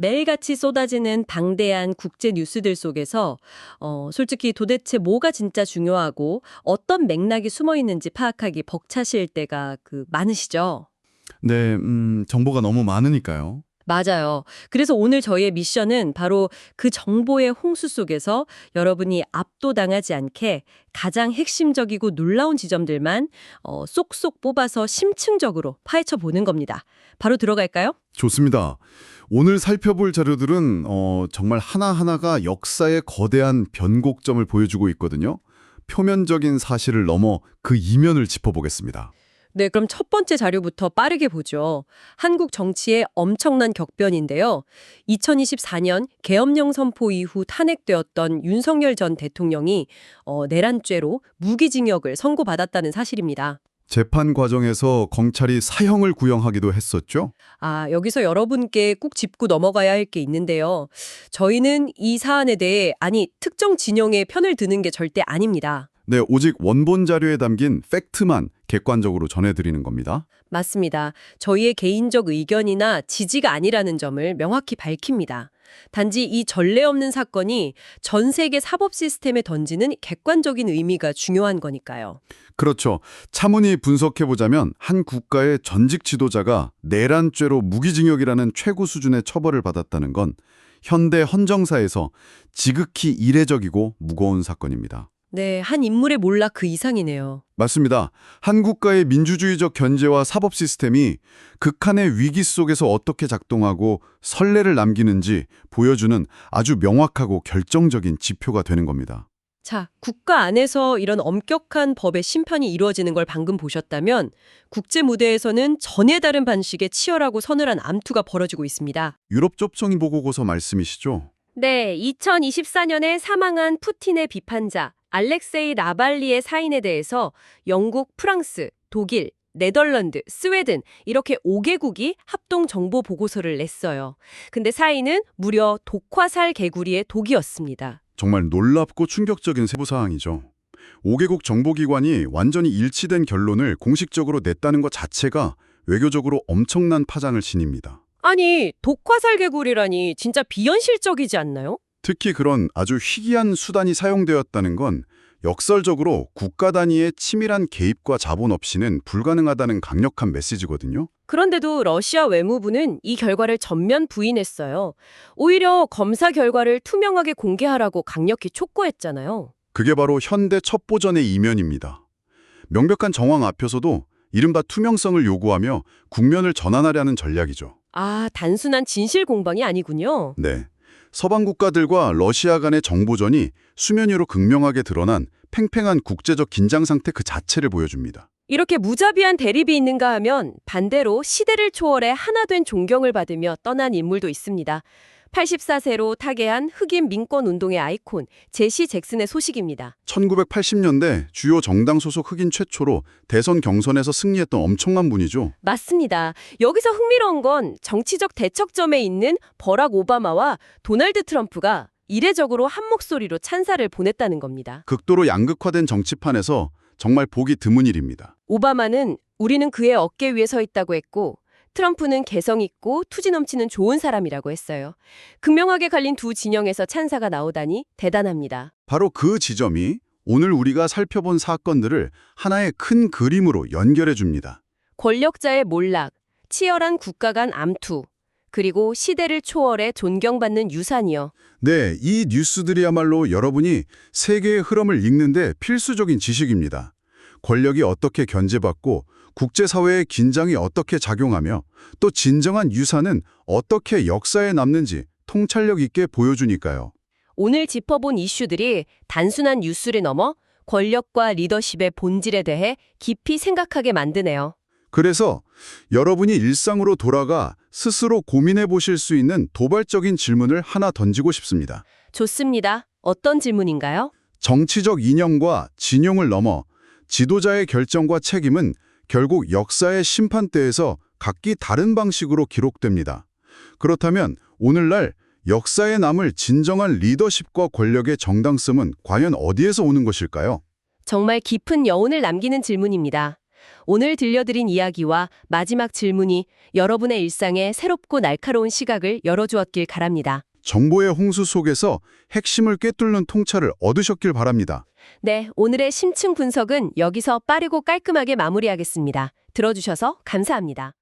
매일같이 쏟아지는 방대한 국제 뉴스들 속에서 어, 솔직히 도대체 뭐가 진짜 중요하고 어떤 맥락이 숨어 있는지 파악하기 벅차실 때가 그 많으시죠? 네, 음, 정보가 너무 많으니까요. 맞아요. 그래서 오늘 저희의 미션은 바로 그 정보의 홍수 속에서 여러분이 압도당하지 않게 가장 핵심적이고 놀라운 지점들만 어, 쏙쏙 뽑아서 심층적으로 파헤쳐 보는 겁니다. 바로 들어갈까요? 좋습니다. 오늘 살펴볼 자료들은 어, 정말 하나하나가 역사의 거대한 변곡점을 보여주고 있거든요. 표면적인 사실을 넘어 그 이면을 짚어보겠습니다. 네, 그럼 첫 번째 자료부터 빠르게 보죠. 한국 정치의 엄청난 격변인데요. 2024년 계엄령 선포 이후 탄핵되었던 윤석열 전 대통령이 어, 내란죄로 무기징역을 선고받았다는 사실입니다. 재판 과정에서 검찰이 사형을 구형하기도 했었죠. 아, 여기서 여러분께 꼭 짚고 넘어가야 할 게 있는데요. 저희는 이 사안에 대해 아니 특정 진영의 편을 드는 게 절대 아닙니다. 네, 오직 원본 자료에 담긴 팩트만 객관적으로 전해드리는 겁니다. 맞습니다. 저희의 개인적 의견이나 지지가 아니라는 점을 명확히 밝힙니다. 단지 이 전례 없는 사건이 전 세계 사법 시스템에 던지는 객관적인 의미가 중요한 거니까요. 그렇죠. 차분히 분석해보자면 한 국가의 전직 지도자가 내란죄로 무기징역이라는 최고 수준의 처벌을 받았다는 건 현대 헌정사에서 지극히 이례적이고 무거운 사건입니다. 네, 한 인물의 몰락 그 이상이네요. 맞습니다. 한 국가의 민주주의적 견제와 사법 시스템이 극한의 위기 속에서 어떻게 작동하고 선례를 남기는지 보여주는 아주 명확하고 결정적인 지표가 되는 겁니다. 자, 국가 안에서 이런 엄격한 법의 심판이 이루어지는 걸 방금 보셨다면 국제 무대에서는 전에 다른 방식의 치열하고 서늘한 암투가 벌어지고 있습니다. 유럽 접종이 보고고서 말씀이시죠? 네, 2024년에 사망한 푸틴의 비판자 알렉세이 라발리의 사인에 대해서 영국, 프랑스, 독일, 네덜란드, 스웨덴 이렇게 5개국이 합동 정보 보고서를 냈어요. 근데 사인은 무려 독화살 개구리의 독이었습니다. 정말 놀랍고 충격적인 세부 사항이죠. 5개국 정보기관이 완전히 일치된 결론을 공식적으로 냈다는 것 자체가 외교적으로 엄청난 파장을 지닙니다. 아니, 독화살 개구리라니 진짜 비현실적이지 않나요? 특히 그런 아주 희귀한 수단이 사용되었다는 건 역설적으로 국가 단위의 치밀한 개입과 자본 없이는 불가능하다는 강력한 메시지거든요. 그런데도 러시아 외무부는 이 결과를 전면 부인했어요. 오히려 검사 결과를 투명하게 공개하라고 강력히 촉구했잖아요. 그게 바로 현대 첩보전의 이면입니다. 명백한 정황 앞에서도 이른바 투명성을 요구하며 국면을 전환하려는 전략이죠. 아, 단순한 진실 공방이 아니군요. 네. 서방 국가들과 러시아 간의 정보전이 수면 위로 극명하게 드러난 팽팽한 국제적 긴장 상태 그 자체를 보여줍니다. 이렇게 무자비한 대립이 있는가 하면 반대로 시대를 초월해 하나 된 존경을 받으며 떠난 인물도 있습니다. 84세로 타계한 흑인 민권 운동의 아이콘 제시 잭슨의 소식입니다. 1980년대 주요 정당 소속 흑인 최초로 대선 경선에서 승리했던 엄청난 분이죠. 맞습니다. 여기서 흥미로운 건 정치적 대척점에 있는 버락 오바마와 도널드 트럼프가 이례적으로 한 목소리로 찬사를 보냈다는 겁니다. 극도로 양극화된 정치판에서 정말 보기 드문 일입니다. 오바마는 우리는 그의 어깨 위에 서 있다고 했고 트럼프는 개성 있고 투지 넘치는 좋은 사람이라고 했어요. 극명하게 갈린 두 진영에서 찬사가 나오다니 대단합니다. 바로 그 지점이 오늘 우리가 살펴본 사건들을 하나의 큰 그림으로 연결해 줍니다. 권력자의 몰락, 치열한 국가 간 암투, 그리고 시대를 초월해 존경받는 유산이요. 네, 이 뉴스들이야말로 여러분이 세계의 흐름을 읽는데 필수적인 지식입니다. 권력이 어떻게 견제받고 국제사회의 긴장이 어떻게 작용하며 또 진정한 유산은 어떻게 역사에 남는지 통찰력 있게 보여주니까요. 오늘 짚어본 이슈들이 단순한 뉴스를 넘어 권력과 리더십의 본질에 대해 깊이 생각하게 만드네요. 그래서 여러분이 일상으로 돌아가 스스로 고민해 보실 수 있는 도발적인 질문을 하나 던지고 싶습니다. 좋습니다. 어떤 질문인가요? 정치적 이념과 진용을 넘어 지도자의 결정과 책임은 결국 역사의 심판대에서 각기 다른 방식으로 기록됩니다. 그렇다면 오늘날 역사에 남을 진정한 리더십과 권력의 정당성은 과연 어디에서 오는 것일까요? 정말 깊은 여운을 남기는 질문입니다. 오늘 들려드린 이야기와 마지막 질문이 여러분의 일상에 새롭고 날카로운 시각을 열어주었길 바랍니다. 정보의 홍수 속에서 핵심을 꿰뚫는 통찰을 얻으셨길 바랍니다. 네, 오늘의 심층 분석은 여기서 빠르고 깔끔하게 마무리하겠습니다. 들어주셔서 감사합니다.